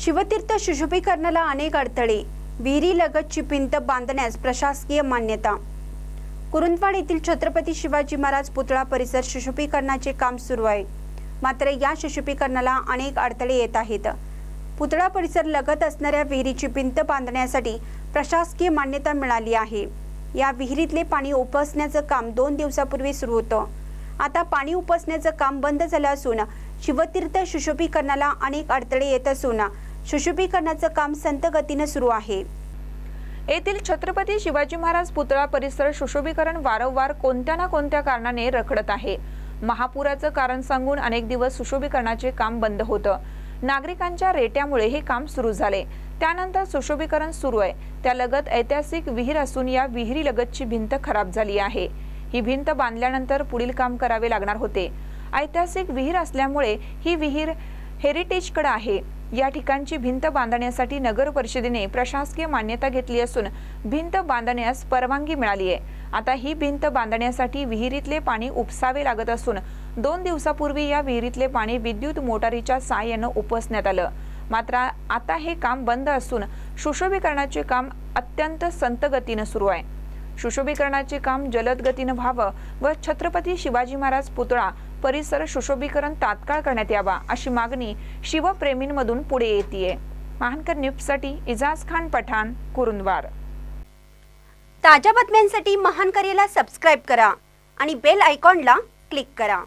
शिवतीर्थ सुशोभीकरणाला अनेक अडथळे. विहिरी लगतची भिंत बांधण्यास प्रशासकीय मान्यता. कुरुंदवाड येथील छत्रपती शिवाजी महाराज पुतळा परिसर सुशोभीकरणाचे काम सुरू आहे. मात्र या सुशोभीकरणाला अनेक अडथळे येत आहेत. पुतळा परिसर लगत असणाऱ्या विहिरीची भिंत बांधण्यासाठी प्रशासकीय मान्यता मिळाली आहे. या विहिरीतले पाणी उपसण्याचं काम दोन दिवसापूर्वी सुरू होतं. आता पाणी उपसण्याचं काम बंद झालं असून शिवतीर्थ सुशोभीकरणाला अनेक अडथळे येत असून सुशोभीकरणाचं काम संत गतीनं सुरू आहे. येथील छत्रपती शिवाजी महाराज पुतळा परिसर सुशोभीकरण वारंवार कोणत्या ना कोणत्या कारणाने रखडत आहे? महापुराचं कारण सांगून अनेक दिवस सुशोभीकरणाचे काम बंद होतं. नागरिकांच्या रेट्यामुळे हे काम सुरू झाले. त्यानंतर सुशोभीकरण सुरू आहे. त्यालगत ऐतिहासिक विहीर असून या विहिरीलगतची भिंत खराब झाली आहे. ही भिंत बांधल्यानंतर पुढील काम करावे लागणार होते. ऐतिहासिक विहीर असल्यामुळे ही विहीर हेरिटेजकडे आहे. या ठिकाणची भिंत बांधण्यासाठी नगर परिषदेने प्रशासकीय मान्यता घेतली असून भिंत बांधण्यास परवानगी मिळाली आहे. आता ही भिंत बांधण्यासाठी विहिरीतले पाणी उपसावे लागत असून दोन दिवसापूर्वी या विहिरीतले पाणी विद्युत मोटारीच्या सहाय्यानं उपसण्यात आलं. मात्र आता हे काम बंद असून सुशोभीकरणाचे काम अत्यंत संत गतीनं सुरू आहे. सुशोभीकरणाचे काम जलद गतीनं व्हावं व छत्रपती शिवाजी महाराज पुतळा परिसर सुशोभीकरण तात्काळ करण्यात यावा अशी मागणी शिवप्रेमींमधून पुढे येते महानकर न्यूजसाठी इजाज खान पठाण कुरुंदवार. ताज्या बातम्यांसाठी महान करेला सबस्क्राईब करा आणि बेल आयकॉनला क्लिक करा.